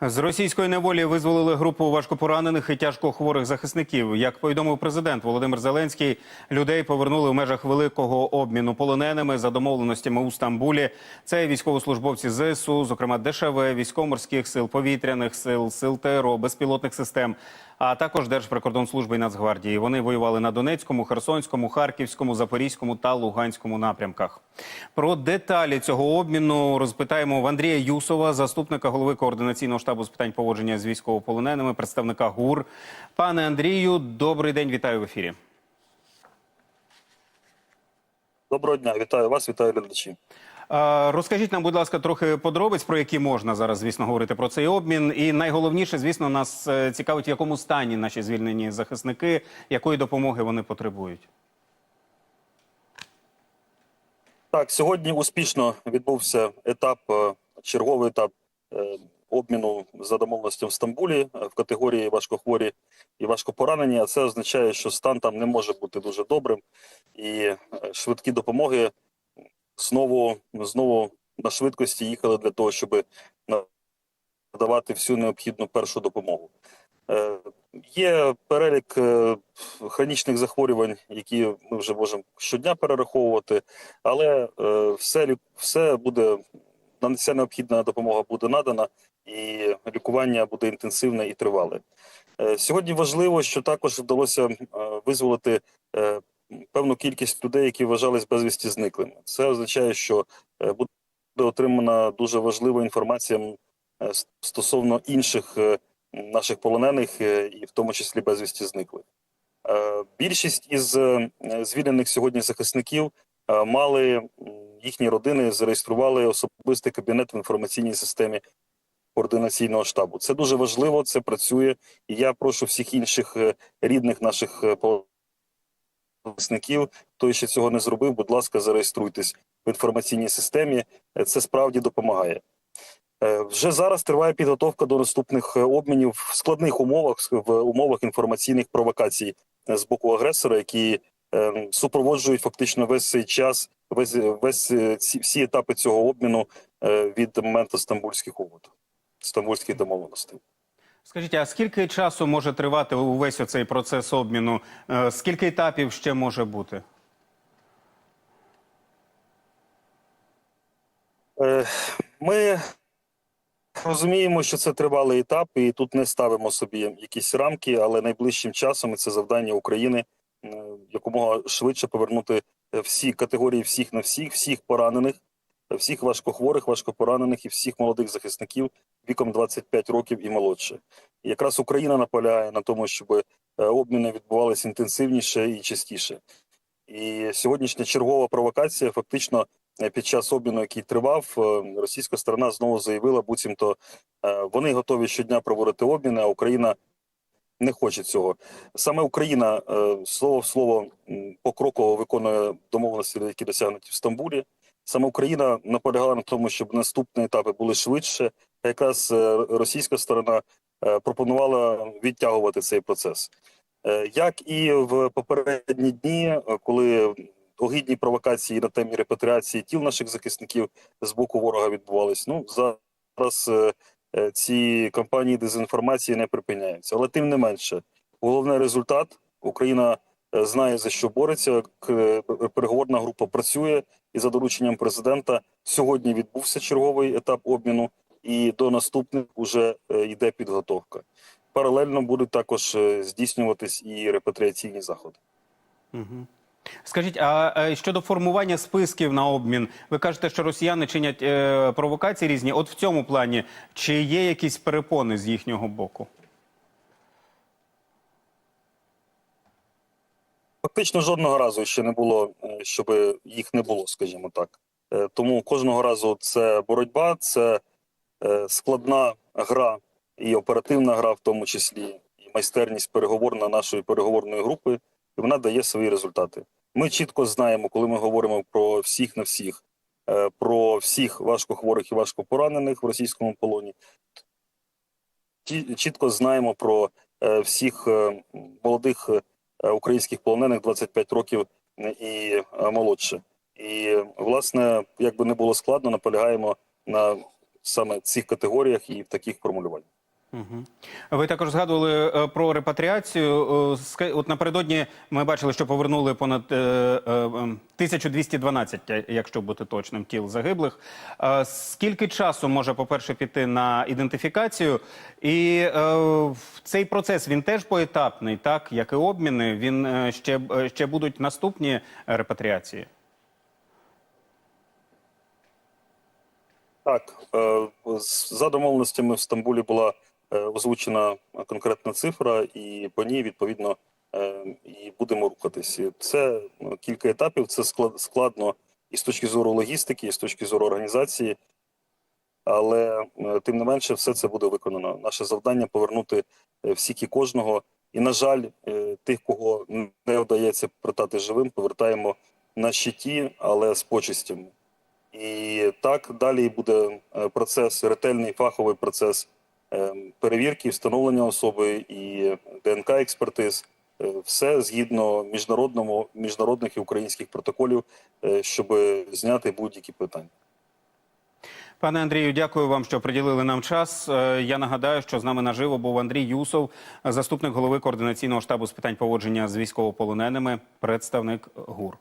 З російської неволі визволили групу важкопоранених і тяжкохворих захисників. Як повідомив президент Володимир Зеленський, людей повернули в межах великого обміну полоненими за домовленостями у Стамбулі. Це військовослужбовці ЗСУ, зокрема ДШВ, військово-морських сил, повітряних сил, сил ТРО, безпілотних систем, а також Держприкордонслужби і Нацгвардії. Вони воювали на Донецькому, Херсонському, Харківському, Запорізькому та Луганському напрямках. Про деталі цього обміну розпитаємо в Андрія Юсова, заступника голови координаційного штабу з питань поводження з військовополоненими, представника ГУР. Пане Андрію, добрий день, вітаю в ефірі. Доброго дня, вітаю вас, вітаю глядачі. Е, Розкажіть нам, будь ласка, трохи подробиць, про які можна зараз, звісно, говорити про цей обмін. І найголовніше, звісно, нас е, цікавить, в якому стані наші звільнені захисники, якої допомоги вони потребують. Так, сьогодні успішно відбувся етап, е, черговий етап обміну за домовленостям в Стамбулі в категорії важкохворі і важкопоранені. А це означає, що стан там не може бути дуже добрим, і швидкі допомоги знову знову на швидкості їхали для того, щоб надавати всю необхідну першу допомогу. Е, Є перелік е, хронічних захворювань, які ми вже можемо щодня перераховувати, але е, все, все буде на- вся необхідна допомога буде надана, і лікування буде інтенсивне і тривале. Сьогодні важливо, що також вдалося визволити певну кількість людей, які вважались безвісті зниклими. Це означає, що е, буде отримана дуже важлива інформація е, стосовно інших е, наших полонених, і в тому числі безвісті зниклих. Більшість із звільнених сьогодні захисників мали їхні родини зареєстрували особистий кабінет в інформаційній системі координаційного штабу. Це дуже важливо, це працює. І я прошу всіх інших рідних наших е, захисників, хто ще цього не зробив, будь ласка, зареєструйтесь в інформаційній системі. Е, Це справді допомагає. Е, Вже зараз триває підготовка до наступних е, обмінів в складних умовах, в умовах інформаційних провокацій з боку агресора, які е, супроводжують фактично весь цей час, весь, весь ці, всі етапи цього обміну від моменту стамбульських угод, стамбульських домовленостей. Скажіть, а скільки часу може тривати увесь цей процес обміну? Е, Скільки етапів ще може бути? Е, Ми розуміємо, що це тривалий етап, і тут не ставимо собі якісь рамки, але найближчим часом це завдання України е, якомога швидше повернути всі категорії всіх на всіх, всіх поранених, всіх важкохворих, важкопоранених і всіх молодих захисників віком 25 років і молодше. Якраз Україна наполягає на тому, щоб е, обміни відбувалися інтенсивніше і частіше. І сьогоднішня чергова провокація фактично е, під час обміну, який тривав, е, російська сторона знову заявила, буцімто вони готові щодня проводити обміни, а Україна не хоче цього. Саме Україна слово в слово покроково виконує домовленості, які досягнуті в Стамбулі. Саме Україна наполягала на тому, щоб наступні етапи були швидше. Якраз е, російська сторона е, пропонувала відтягувати цей процес. Е, Як і в попередні дні, коли огидні провокації на темі репатріації тіл наших захисників з боку ворога відбувались, ну зараз ці кампанії дезінформації не припиняються. Але тим не менше, головний результат Україна знає за що бореться. Переговорна група працює і за дорученням президента сьогодні відбувся черговий етап обміну, і до наступних вже е, йде підготовка паралельно будуть також е, здійснюватись і репатріаційні заходи. Угу. Скажіть, а е, щодо формування списків на обмін, ви кажете, що росіяни чинять е, провокації різні. От в цьому плані, чи є якісь перепони з їхнього боку? Фактично жодного разу ще не було, щоб їх не було, скажімо так. Тому кожного разу це боротьба, це складна гра і оперативна гра, в тому числі, і майстерність переговорна нашої переговорної групи, і вона дає свої результати. Ми чітко знаємо, коли ми говоримо про всіх на всіх, е, про всіх важкохворих і важкопоранених в російському полоні. Чітко знаємо про е, всіх е, молодих е, українських полонених 25 років е, і е, молодше. І власне, як би не було складно, наполягаємо на саме в цих категоріях і в таких формулюваннях. Ви також згадували е, про репатріацію. Е, От напередодні ми бачили, що повернули понад е, е, 1212, якщо бути точним, тіл загиблих. Скільки часу може, по-перше, піти на ідентифікацію? І цей процес він теж поетапний, так як і обміни. Він ще ще будуть наступні репатріації. Так, е, за домовленостями в Стамбулі була е, озвучена конкретна цифра, і по ній відповідно е, і будемо рухатись. Це ну, кілька етапів. Це склад- складно і з точки зору логістики, і з точки зору організації. Але тим не менше, все це буде виконано. Наше завдання повернути всіх і кожного. І, на жаль, тих, кого не вдається повертати живим, повертаємо на щиті, але з почистями. І так далі буде е, процес, ретельний фаховий процес е, перевірки, встановлення особи і ДНК експертиз. Е, Все згідно міжнародному, міжнародних і українських протоколів, щоб зняти будь-які питання. Пане Андрію, дякую вам, що приділили нам час. Я нагадаю, що з нами наживо був Андрій Юсов, заступник голови координаційного штабу з питань поводження з військовополоненими, представник ГУР.